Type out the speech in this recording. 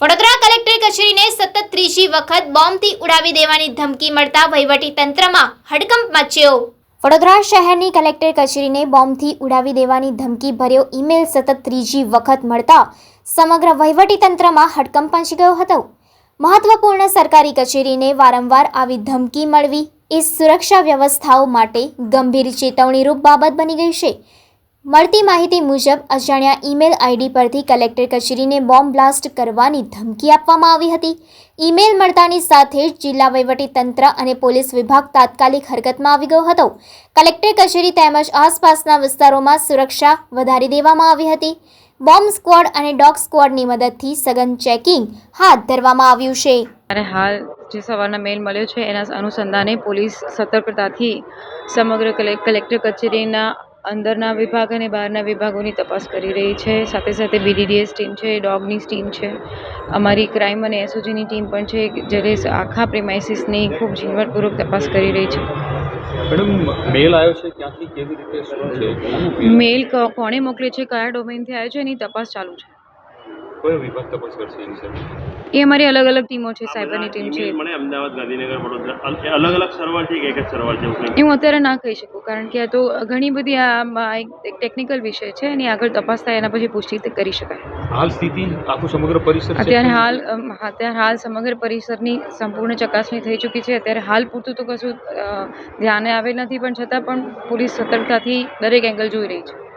Vadodara collector કચેરીને સતત ત્રીજી વખત બોમ્બથી ઉડાવી દેવાની ધમકી મળતા વહીવટી તંત્રમાં હડકંપ મચ્યો. વડોદરા શહેરની કલેક્ટર કચેરીને બોમ્બથી ઉડાવી દેવાની ધમકી ભર્યો ઈમેલ સતત ત્રીજી વખત મળતા સમગ્ર વહીવટી તંત્રમાં હડકંપ પહોંચી ગયો હતો. મહત્વપૂર્ણ સરકારી કચેરીને વારંવાર આવી ધમકી મળવી એ સુરક્ષા વ્યવસ્થાઓ માટે ગંભીર ચેતવણીરૂપ બાબત બની ગઈ છે. મળતી માહિતી મુજબ, અજાણ્યા ઈમેલ આઈડી પરથી કલેક્ટર કચેરીને બોમ્બ બ્લાસ્ટ કરવાની ધમકી આપવામાં આવી હતી. ઈમેલ મળતાની સાથે જ જિલ્લા તંત્ર અને પોલીસ વિભાગ તાત્કાલિક હરકતમાં આવી ગયો હતો. કલેક્ટર કચેરી તેમજ આસપાસના વિસ્તારોમાં સુરક્ષા વધારી દેવામાં આવી હતી. બોમ્બ સ્ક્વોડ અને ડોગ સ્ક્વોડની મદદથી સઘન ચેકિંગ હાથ ધરવામાં આવ્યું છે. અને હાલ જે સવારના મેલ મળ્યો છે, એના અનુસંધાને પોલીસ સતર્કતાથી સમગ્ર કલેક્ટર કચેરીના અંદરના વિભાગ અને બહારના વિભાગોની તપાસ કરી રહી છે. સાથે સાથે બીડીડીએસ ટીમ છે ડોગની ટીમ છે અમારી ક્રાઇમ અને એસઓજીની ટીમ પણ છે જ્યારે આખા પ્રેમાઇસીસની ખૂબ ઝીણવટપૂર્વક તપાસ કરી રહી છે. મેડમ મેલ આવ્યો છે ક્યાંથી? કેવી રીતે? શું છે? મેલ કોણે મોકલે છે? કયા ડોમેનથી આવ્યો છે? એની તપાસ ચાલુ છે. કયો વિભાગ તપાસ કરશે એની સર એ અમારી અલગ અલગ ટીમો છે સાયબરની ટીમ છે. મને અમદાવાદ ગાંધીનગર વડોદરા અલગ અલગ સર્વર છે કે એક જ સર્વર છે હું અત્યારે ના કહી શકું કારણ કે આ તો ઘણી બધી આ આ એક ટેકનિકલ વિષય છે એની આગળ તપાસ થાય એના પછી પુષ્ટિ કરી શકાય. હાલ સ્થિતિ આખું સમગ્ર પરિસર અત્યારે હાલ અત્યારે હાલ સમગ્ર પરિસરની સંપૂર્ણ ચકાસણી થઈ ચૂકી છે. અત્યારે હાલ પૂરતું તો કશું ધ્યાને આવેલ નથી પણ છતાં પણ પોલીસ સતર્કતાથી દરેક એંગલ જોઈ રહી છે.